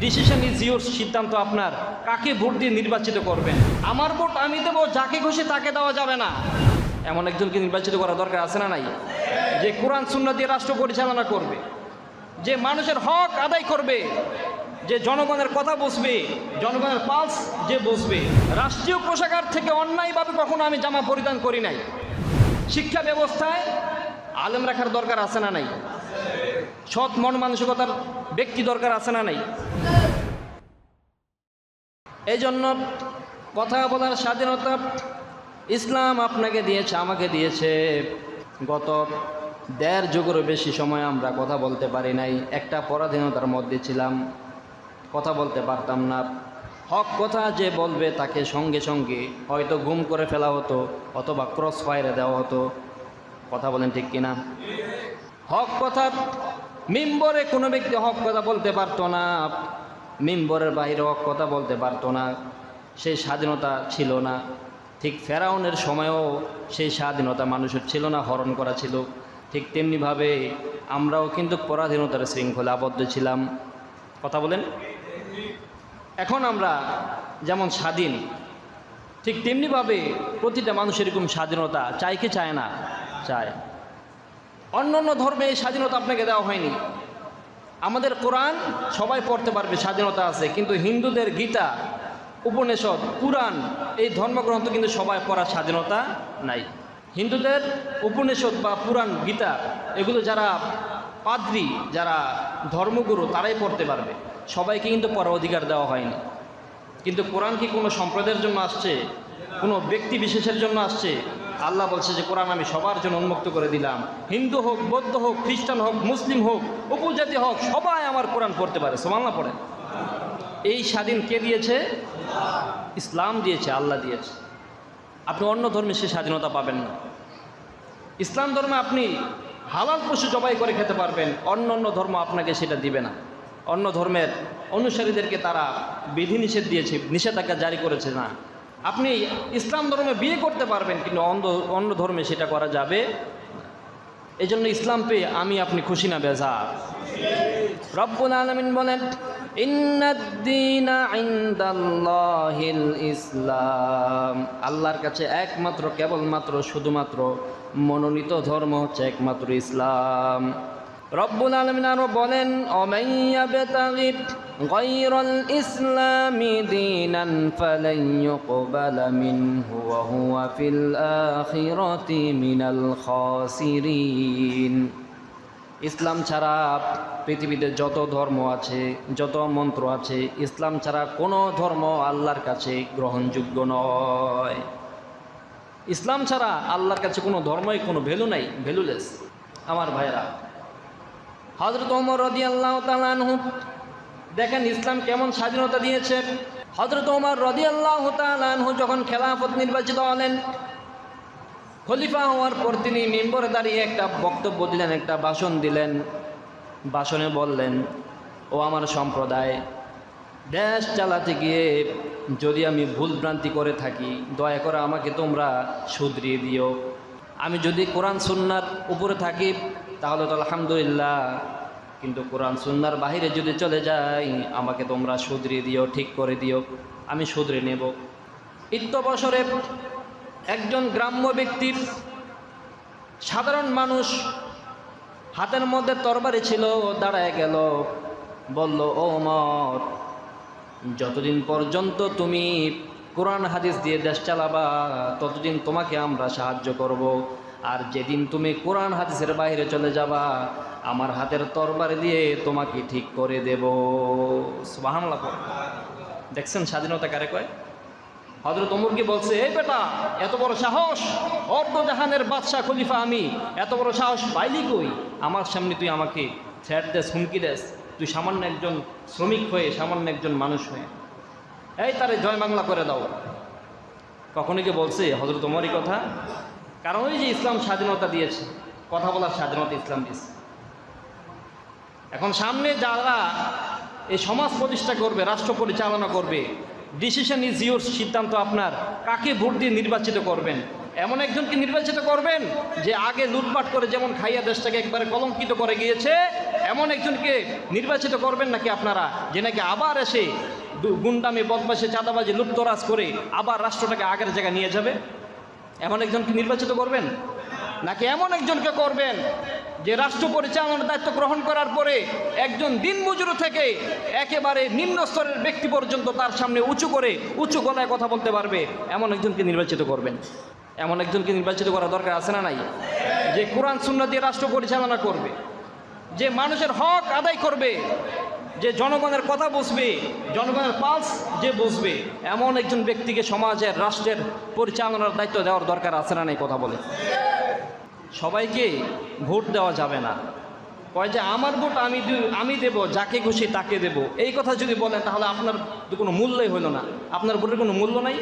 Decision is your সিদ্ধান্ত আপনার। কাকে ভোট দিয়ে নির্বাচিত করবেন? আমার ভোট আমি দেবো, যাকে খুশি তাকে দেওয়া যাবে না। এমন একজনকে নির্বাচিত করা দরকার আছে না নাই? যে কোরআন শূন্য দিয়ে রাষ্ট্র পরিচালনা করবে। যে মানুষের হক আদায় করবে। যে জনগণের কথা বুঝবে জনগণের পালস যে বুঝবে রাষ্ট্রীয় পোশাকার থেকে অন্যায়ভাবে কখনো আমি জামা পরিধান করি নাই। শিক্ষা ব্যবস্থায় আলেম রাখার দরকার আছে না নাই? সৎ মন মানসিকতার ব্যক্তি দরকার আছে না নাই? এই জন্য কথা বলার স্বাধীনতা ইসলাম আপনাকে দিয়েছে, আমাকে দিয়েছে। গত দেড় যুগেরও বেশি সময় আমরা কথা বলতে পারি নাই। একটা পরাধীনতার মধ্যে ছিলাম, কথা বলতে পারতাম না। হক কথা যে বলবে তাকে সঙ্গে সঙ্গে হয়তো গুম করে ফেলা হতো, অথবা ক্রস ফায়ারে দেওয়া হতো। কথা বলেন ঠিক কিনা? হক কথা, মিম্বরে কোনো ব্যক্তি হক কথা বলতে পারতো না, মিম্বরের বাইরে হক কথা বলতে পারতো না, সেই স্বাধীনতা ছিল না। ঠিক ফেরাউনের সময়ও সেই স্বাধীনতা মানুষের ছিল না, হরণ করা ছিল। ঠিক তেমনিভাবে আমরাও কিন্তু পরাধীনতার শৃঙ্খলে আবদ্ধ ছিলাম। কথা বলেন। এখন আমরা যেমন স্বাধীন, ঠিক তেমনিভাবে প্রতিটা মানুষের এরকম স্বাধীনতা চায় কি চায় না? চায়। অন্য অন্য ধর্মে এই স্বাধীনতা আপনাকে দেওয়া হয়নি। আমাদের কোরআন সবাই পড়তে পারবে, স্বাধীনতা আছে, কিন্তু হিন্দুদের গীতা, উপনিষদ, পুরাণ, এই ধর্মগ্রন্থ কিন্তু সবাই পড়ার স্বাধীনতা নাই। হিন্দুদের উপনিষদ বা পুরাণ, গীতা, এগুলো যারা পাদ্রী, যারা ধর্মগুরু, তারাই পড়তে পারবে। সবাইকে কিন্তু পড়ার অধিকার দেওয়া হয়নি। কিন্তু কোরআন কি কোনো সম্প্রদায়ের জন্য আসছে? কোনো ব্যক্তি বিশেষের জন্য আসছে? আল্লাহ বলছে যে, কোরআন আমি সবার জন্য উন্মুক্ত করে দিলাম। হিন্দু হোক, বৌদ্ধ হোক, খ্রিস্টান হোক, মুসলিম হোক, উপজাতি হোক, সবাই আমার কোরআন পড়তে পারে। সোমাল্লা পড়ে এই স্বাধীন কে দিয়েছে? ইসলাম দিয়েছে, আল্লাহ দিয়েছে। আপনি অন্য ধর্মে সে স্বাধীনতা পাবেন না। ইসলাম ধর্মে আপনি হালাল পশু জবাই করে খেতে পারবেন, অন্য অন্য ধর্ম আপনাকে সেটা দিবে না। অন্য ধর্মের অনুসারীদেরকে তারা বিধিনিষেধ দিয়েছে, নিষেধাজ্ঞা জারি করেছে না। আপনি ইসলাম ধর্মে বিয়ে করতে পারবেন, কিন্তু অন্য অন্য ধর্মে সেটা করা যাবে। এই জন্য ইসলাম পেয়ে আমি আপনি খুশি না, বেজার। রব্বুল আলমিন বলেন ইসলাম। আল্লাহর কাছে একমাত্র, কেবলমাত্র, শুধুমাত্র মনোনীত ধর্ম হচ্ছে একমাত্র ইসলাম। রব্বুল আলমিন আরও বলেন খাসিরিন। ইসলাম ছাড়া পৃথিবীতে যত ধর্ম আছে, যত মন্ত্র আছে, ইসলাম ছাড়া কোনো ধর্ম আল্লাহর কাছে গ্রহণযোগ্য নয়। ইসলাম ছাড়া আল্লাহর কাছে কোনো ধর্মই কোনো ভ্যালু নাই, ভ্যালুলেস। আমার ভাইরা হজরত ওমর রদি আল্লাহ তালানহু দেখেন ইসলাম কেমন স্বাধীনতা দিয়েছে। হজরত ওমর রদি আল্লাহ তালানহু যখন খেলাফত নির্বাচিত হলেন, খলিফা হওয়ার পর তিনি মেম্বরে দাঁড়িয়ে একটা বক্তব্য দিলেন, একটা ভাষণ দিলেন। ভাষণে বললেন, ও আমার সম্প্রদায়, দেশ চালাতে গিয়ে যদি আমি ভুল ভ্রান্তি করে থাকি, দয়া করে আমাকে তোমরা শুধরিয়ে দিও। আমি যদি কোরআন, সুন্নার উপরে থাকি তাহলে তো আলহামদুলিল্লাহ। কিন্তু কোরআন সুন্নার বাহিরে যদি চলে যাই, আমাকে তোমরা শুধরিয়ে দিও, ঠিক করে দিও, আমি শুধরে নেব। বছরে একজন গ্রাম্য ব্যক্তির সাধারণ মানুষ হাতের মধ্যে তরবারি ছিল দাঁড়ায় গেল, বলল, ও মত যতদিন পর্যন্ত তুমি কোরআন হাদিস দিয়ে দেশ চালাবা, ততদিন তোমাকে আমরা সাহায্য করব। আর যেদিন তুমি কোরআন হাদিসের বাইরে চলে যাবা, আমার হাতের তরবারি দিয়ে তোমাকে ঠিক করে দেব। সুবহানাল্লাহ দেখছেন স্বাধীনতা কারে কয়? হজরত ওমরকে বলছে, এই বেটা, এত বড় সাহস অর্ধ জাহানের বাদশাহ খলিফা আমি, এত বড় সাহস পাইলি কই? আমার সামনে তুই আমাকে থ্রেট দেস, হুমকি দেস। তুই সামান্য একজন শ্রমিক হয়ে, সামান্য একজন মানুষ হয়ে। এই তারে জয় বাংলা করে দাও। কখনই কি বলছে হজরত ওমরই কথা? কারণ ওই যে ইসলাম স্বাধীনতা দিয়েছে, কথা বলার স্বাধীনতা ইসলাম দিয়েছে। এখন সামনে যারা এই সমাজ প্রতিষ্ঠা করবে, রাষ্ট্র পরিচালনা করবে ডিসিশন ইজ ইউর সিদ্ধান্ত আপনার। কাকে ভোট দিয়ে নির্বাচিত করবেন? এমন একজনকে নির্বাচিত করবেন যে আগে লুটপাট করে যেমন খাইয়া দেশটাকে একবারে কলঙ্কিত করে গিয়েছে, এমন একজনকে নির্বাচিত করবেন নাকি আপনারা, যে নাকি আবার এসে গুন্ডামি বদমাসে চাঁদাবাজি লুপ্তরাজ করে আবার রাষ্ট্রটাকে আগের জায়গায় নিয়ে যাবে? এমন একজনকে নির্বাচিত করবেন? নাকি এমন একজনকে করবেন যে রাষ্ট্র পরিচালনার দায়িত্ব গ্রহণ করার পরে একজন দিন দিনমজুর থেকে একেবারে নিম্ন স্তরের ব্যক্তি পর্যন্ত তার সামনে উঁচু করে উঁচু গলায় কথা বলতে পারবে? এমন একজনকে নির্বাচিত করবেন? এমন একজনকে নির্বাচিত করা দরকার আছে না নাই? যে কোরআন শূন্য দিয়ে রাষ্ট্র পরিচালনা করবে, যে মানুষের হক আদায় করবে যে জনগণের কথা বুঝবে, জনগণের পালস যে বুঝবে, এমন একজন ব্যক্তিকে সমাজের রাষ্ট্রের পরিচালনার দায়িত্ব দেওয়ার দরকার আছে না নাই কথা বলে? সবাইকে ভোট দেওয়া যাবে না। কয় যে, আমার ভোট আমি আমি দেব, যাকে খুশি তাকে দেব। এই কথা যদি বলেন, তাহলে আপনার তো কোনো মূল্যই হইল না। আপনার ভোটের কোনো মূল্য নাই?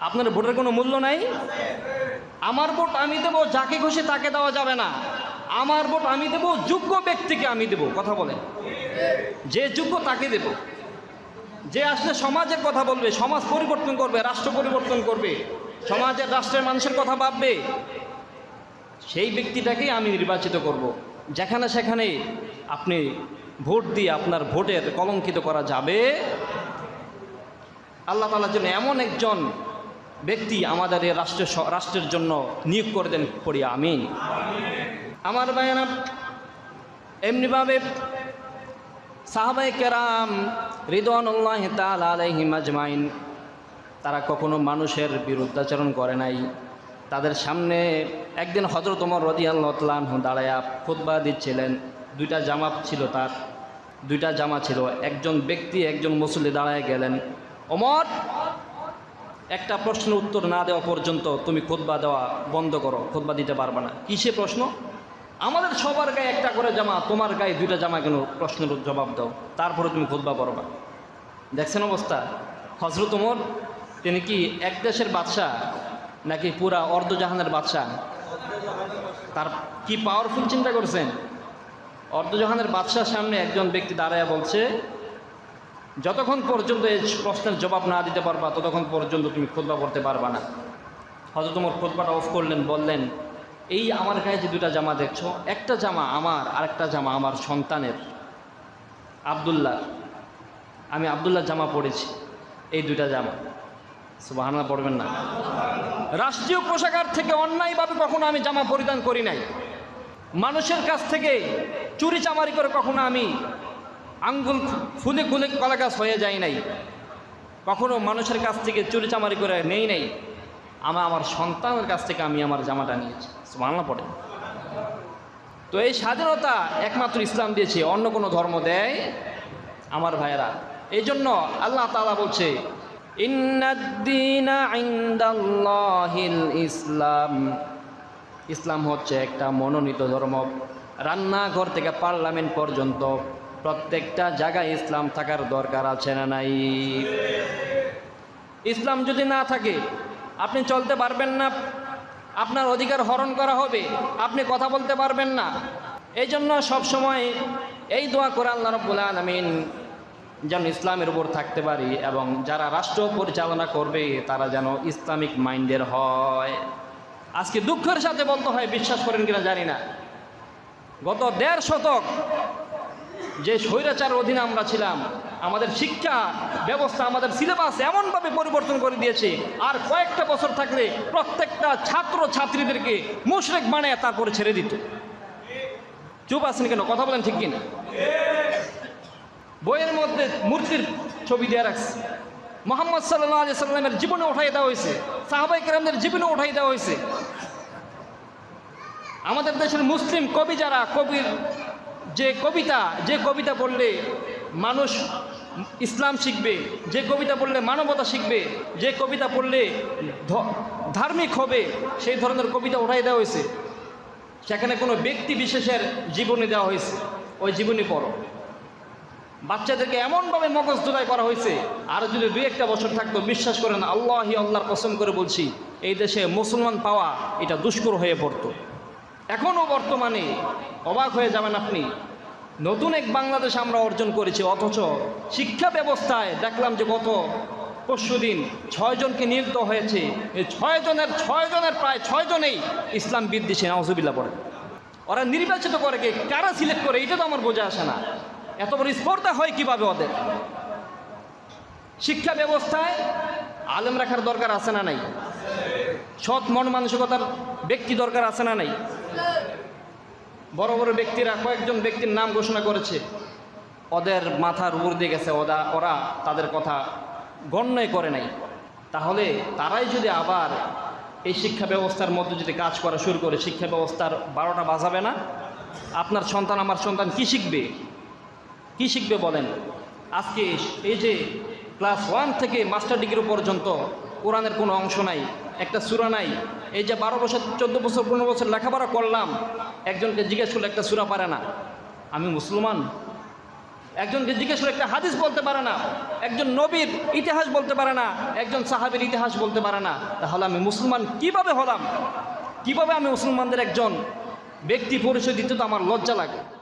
আপনার ভোটের কোনো মূল্য নাই? আমার ভোট আমি দেব, যাকে খুশি তাকে দেওয়া যাবে না। আমার ভোট আমি দেব, যোগ্য ব্যক্তিকে আমি দেব, কথা বলেন। যে যোগ্য তাকে দেব। যে আসলে সমাজের কথা বলবে, সমাজ পরিবর্তন করবে, রাষ্ট্র পরিবর্তন করবে, সমাজের, রাষ্ট্রের মানুষের কথা ভাববে, সেই ব্যক্তিটাকেই আমি নির্বাচিত করব। যেখানে সেখানে আপনি ভোট দিয়ে আপনার ভোটের কলঙ্কিত করা যাবে। আল্লাহ তালার জন্য এমন একজন ব্যক্তি আমাদের এই রাষ্ট্রের রাষ্ট্রের জন্য নিয়োগ করে দেন, পড়ি, আমিন। আমার ভাইয়েরা এমনিভাবে সাহাবাই কেরাম রিদওয়ানুল্লাহ তাল তারা কখনো মানুষের বিরুদ্ধাচরণ করে নাই। তাদের সামনে একদিন হজরত ওমর রদি দাঁড়ায়া খুতবা দিচ্ছিলেন। দুইটা জামা ছিল তার, দুইটা জামা ছিল। একজন ব্যক্তি, একজন মুসল্লি দাঁড়ায় গেলেন। অমর একটা প্রশ্ন উত্তর না দেওয়া পর্যন্ত তুমি খোদবা দেওয়া বন্ধ করো খোদবা দিতে পারবে না। কিসে প্রশ্ন? আমাদের সবার গায়ে একটা করে জামা, তোমার গায়ে দুইটা জামা কেন? প্রশ্নের জবাব দাও। তারপরে তুমি খুতবা করবা। দেখছেন অবস্থা? হজরত ওমর, তিনি কি এক দেশের বাদশাহ নাকি পুরা অর্ধজাহানের বাদশাহ? তার কি পাওয়ারফুল চিন্তা করছেন? অর্ধজাহানের বাদশার সামনে একজন ব্যক্তি দাঁড়ায় বলছে, যতক্ষণ পর্যন্ত এই প্রশ্নের জবাব না দিতে পারবা, ততক্ষণ পর্যন্ত তুমি খুতবা করতে পারবা না। হয়তো তোমার খুতবাটা অফ করলেন, বললেন এই আমার গায়ে যে দুটা জামা দেখছ, একটা জামা আমার, আরেকটা জামা আমার সন্তানের, আবদুল্লাহ। আমি আবদুল্লাহ জামা পড়েছি, এই দুইটা জামা। সুবাহানা পড়বেন না। রাষ্ট্রীয় পোশাকার থেকে অন্যায়ভাবে কখনো আমি জামা পরিধান করি নাই। মানুষের কাছ থেকে চুরি চামারি করে কখনো আমি আঙ্গুল ফুলে খুলে কলা গাছ হয়ে যায় নাই। কখনো মানুষের কাছ থেকে চুরি চামারি করে নেই নাই। আমার আমার সন্তানের কাছ থেকে আমি আমার জামাটা নিয়েছি। বাংলা পড়ে। তো এই স্বাধীনতা একমাত্র ইসলাম দিয়েছে, অন্য কোনো ধর্ম দেয় আমার ভাইয়েরা। এই জন্য আল্লাহ তালা বলছে ইসলাম। ইসলাম হচ্ছে একটা মনোনীত ধর্ম। রান্নাঘর থেকে পার্লামেন্ট পর্যন্ত প্রত্যেকটা জায়গায় ইসলাম থাকার দরকার আছে না নাই? ইসলাম যদি না থাকে, আপনি চলতে পারবেন না। আপনার অধিকার হরণ করা হবে। আপনি কথা বলতে পারবেন না। এই জন্য সবসময় এই দোয়া করে আল্লাহ রব্বুল আলমিন যেন ইসলামের উপর থাকতে পারি এবং যারা রাষ্ট্র পরিচালনা করবে, তারা যেন ইসলামিক মাইন্ডের হয়। আজকে দুঃখের সাথে বলতে হয়, বিশ্বাস করেন কিনা জানি না। গত দেড় শতক যে স্বৈরাচার অধীনে আমরা ছিলাম আমাদের শিক্ষা ব্যবস্থা, আমাদের সিলেবাস এমনভাবে পরিবর্তন করে দিয়েছে। আর কয়েকটা বছর থাকলে প্রত্যেকটা ছাত্র ছাত্রীদেরকে মুশরেক বানায় তারপরে ছেড়ে দিত। চুপ আছেন কেন? কথা বলেন ঠিক কিনা? বইয়ের মধ্যে মূর্তির ছবি দেওয়া রাখছে। মোহাম্মদ সাল্লাহ সাল্লামের জীবনে উঠাই দেওয়া হয়েছে। সাহাবাই কেরামদের জীবনে উঠাই দেওয়া হয়েছে। আমাদের দেশের মুসলিম কবি যারা, কবির যে কবিতা যে কবিতা পড়লে মানুষ ইসলাম শিখবে, যে কবিতা পড়লে মানবতা শিখবে, যে কবিতা পড়লে ধার্মিক হবে, সেই ধরনের কবিতা উঠাই দেওয়া হয়েছে। সেখানে কোনো ব্যক্তি বিশেষের জীবনী দেওয়া হয়েছে, ওই জীবনী পড়ো। বাচ্চাদেরকে এমনভাবে মগজ ধোলাই করা হয়েছে, আর যদি দুই একটা বছর থাকতো, বিশ্বাস করেন, আল্লাহি আল্লাহর কসম করে বলছি, এই দেশে মুসলমান পাওয়া এটা দুষ্কর হয়ে পড়তো। এখনও বর্তমানে অবাক হয়ে যাবেন আপনি নতুন এক বাংলাদেশ আমরা অর্জন করেছি, অথচ শিক্ষা ব্যবস্থায় দেখলাম যে গত পরশু দিন ছয়জনকে নিযুক্ত হয়েছে। এই ছয়জনের ছয়জনের প্রায় ছয়জনেই ইসলাম বিদ্বেষী নাউজুবিল্লা পড়ে। ওরা নির্বাচিত করে কে? কারা সিলেক্ট করে? এটা তো আমার বোঝা আসে না। এত বড় স্পর্ধা হয় কীভাবে ওদের? শিক্ষা ব্যবস্থায় আলেম রাখার দরকার আছে না নাই? সৎ মন মানসিকতার ব্যক্তি দরকার আছে না নাই? বড় বড় ব্যক্তিরা কয়েকজন ব্যক্তির নাম ঘোষণা করেছে। ওদের মাথার উপর দিয়ে গেছে ওরা ওরা তাদের কথা গণ্যই করে নাই। তাহলে তারাই যদি আবার এই শিক্ষা ব্যবস্থার মধ্যে যদি কাজ করা শুরু করে, শিক্ষা ব্যবস্থার বারোটা বাজাবে না? আপনার সন্তান, আমার সন্তান কি শিখবে? কি শিখবে বলেন? আজকে এই যে ক্লাস ওয়ান থেকে মাস্টার ডিগ্রি পর্যন্ত কোরআনের কোনো অংশ নাই। একটা সুরা নাই। এই যে বারো বছর, চোদ্দ বছর, পনেরো বছর লেখাপড়া করলাম, একজনকে জিজ্ঞেস করলে একটা সুরা পারে না। আমি মুসলমান। একজনকে জিজ্ঞেস করে একটা হাদিস বলতে পারে না। একজন নবীর ইতিহাস বলতে পারে না। একজন সাহাবের ইতিহাস বলতে পারে না। তাহলে আমি মুসলমান কীভাবে হলাম? কীভাবে আমি মুসলমানদের একজন ব্যক্তি পরিচয় দিতে তো আমার লজ্জা লাগে।